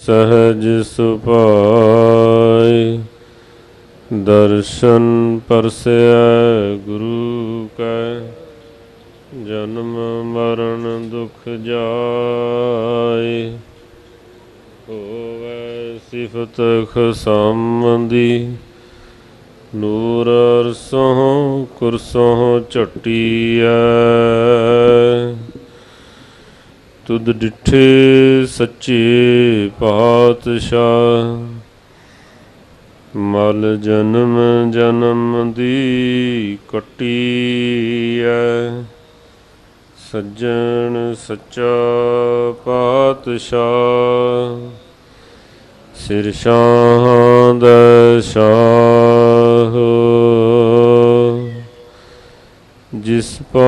ਸਹਜ ਸੁਭਾਈ ਦਰਸ਼ਨ ਪਰਸੈ ਗੁਰੂ ਕੈ, ਜਨਮ ਮਰਨ ਦੁਖ ਜਾਏ। ਹੋਵੇ ਸਿਫਤ ਖਸਮਦੀ ਨੂਰ ਅਰਸੋਂ ਕੁਰਸੋਂ ਝਟੀਐ। ਤੁਧ ਡਿਠੇ ਸੱਚੇ ਪਾਤਸ਼ਾਹ। ਮਲ ਜਨਮ ਜਨਮ ਦੀ ਕਟੀਐ। ਸੱਜਣ ਸੱਚਾ ਪਾਤਸ਼ਾਹ। ਸਿਰ ਸ਼ਾਹ ਦਾ ਸ਼ਾਹ। ਜਿਸ ਪਾਸ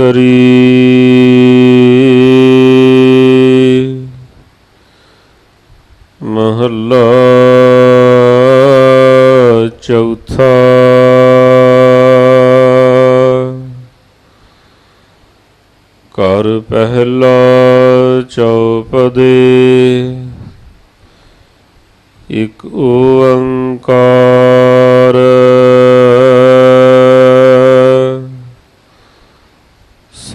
ਜੈਤ ਮਹੱਲਾ ਚੌਥਾ। ਕਰ ਪਹਿਲਾ ਚੌਪਦੇ। ਇਕ ਓੰਕਾਰ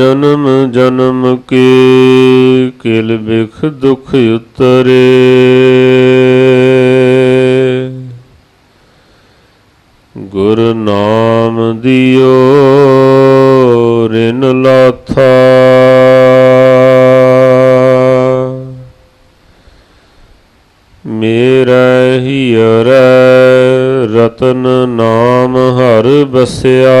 ਜਨਮ ਜਨਮ ਕੇ? ਕਿਲ ਬਿਖ ਦੁਖ ਉਤਰੇ। ਗੁਰ ਨਾਮ ਦਿਓ, ਰਿਨ ਲਾਥਾ। ਮੇਰਾ ਹੀਰੈ ਰਤਨ ਨਾਮ ਹਰ ਬਸਿਆ।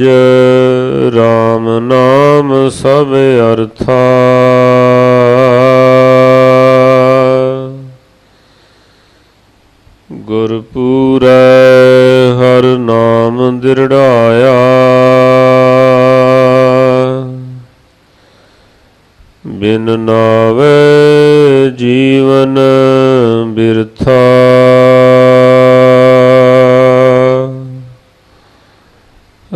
ਭਜ RAM ਨਾਮ ਸਭ ਅਰਥਾ। ਗੁਰਪੂਰੈ ਹਰ ਨਾਮ ਦਿਰੜਾਇਆ। ਬਿਨ ਨਾਵੇ ਜੀਵਨ ਬਿਰਥਾ।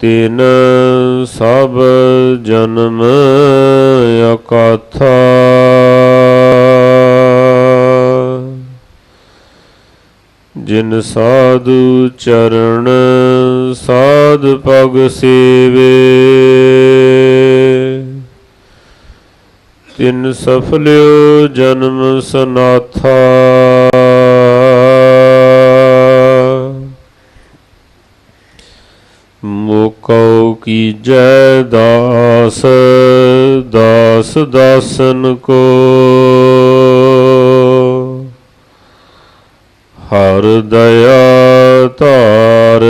ਤਿਨ ਸਭ ਜਨਮ ਅਕਾਥਾ। ਜਿਨ ਸਾਧੂ ਚਰਨ ਸਾਧ ਪਗ ਸੇਵੇ। ਤਿਨ ਸਫਲਿਓ ਜਨਮ ਸਨਾਥਾ। ਮੋਕਉ ਦਾਸ ਦਾਸ ਦਾਸਨ ਕੋ? ਹਰ ਦਇਆ ਧਾਰ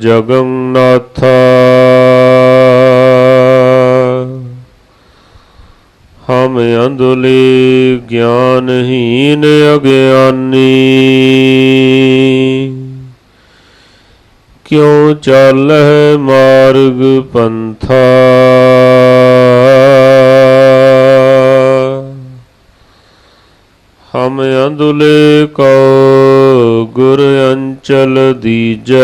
ਜਗਨਨਾਥਾ। ਹਮ ਅੰਧਲੇ ਗਿਆਨਹੀਨ ਅਗਿਆਨੀ। ਕਿਉ ਚਾਲਹਿ ਮਾਰਗ ਪੰਥਾ? ਹਮ ਅੰਧਲੇ ਕੋ ਗੁਰ ਅੰਚਲ ਦੀਜੈ।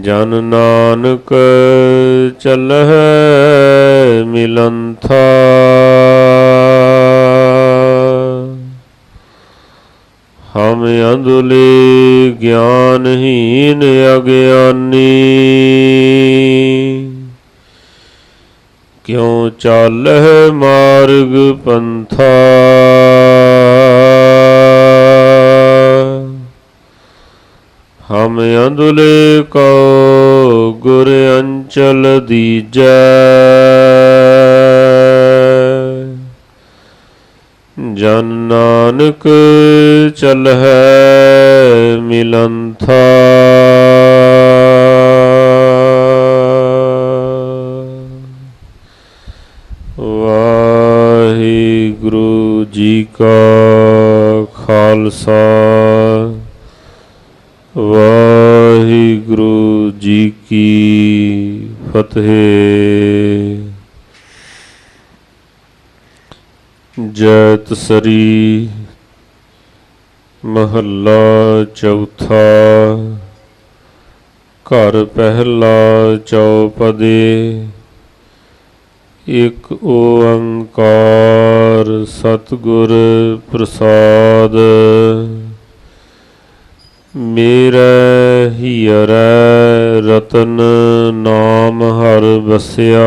ਜਨ ਨਾਨਕ ਚੱਲਹਿ ਮਿਲੰਥਾ। ਅੰਧਲੇ ਗਿਆਨਹੀਨ ਅਗਿਆਨੀ। ਕਿਉ ਚਾਲਹਿ ਮਾਰਗ ਪੰਥਾ? ਹਮ ਅੰਧਲੇ ਕੋ ਗੁਰ ਅੰਚਲ ਦੀਜੈ। ਜਨ ਨਾਨਕ ਚਲਹਿ ਮਿਲੰਥਾ। ਵਾਹਿਗੁਰੂ ਜੀ ਕਾ ਖਾਲਸਾ। ਵਾਹਿਗੁਰੂ ਜੀ ਕੀ ਫਤਿਹ। ਜੈਤ ਸਰੀ ਮਹੱਲਾ ਚੌਥਾ, ਘਰ ਪਹਿਲਾ ਚੌਪਦੇ, ਇਕ ਓੰਕਾਰ ਸਤਿਗੁਰ ਪ੍ਰਸਾਦ। ਮੇਰਾ ਹੀਰੈ ਰਤਨ ਨਾਮ ਹਰ ਬਸਿਆ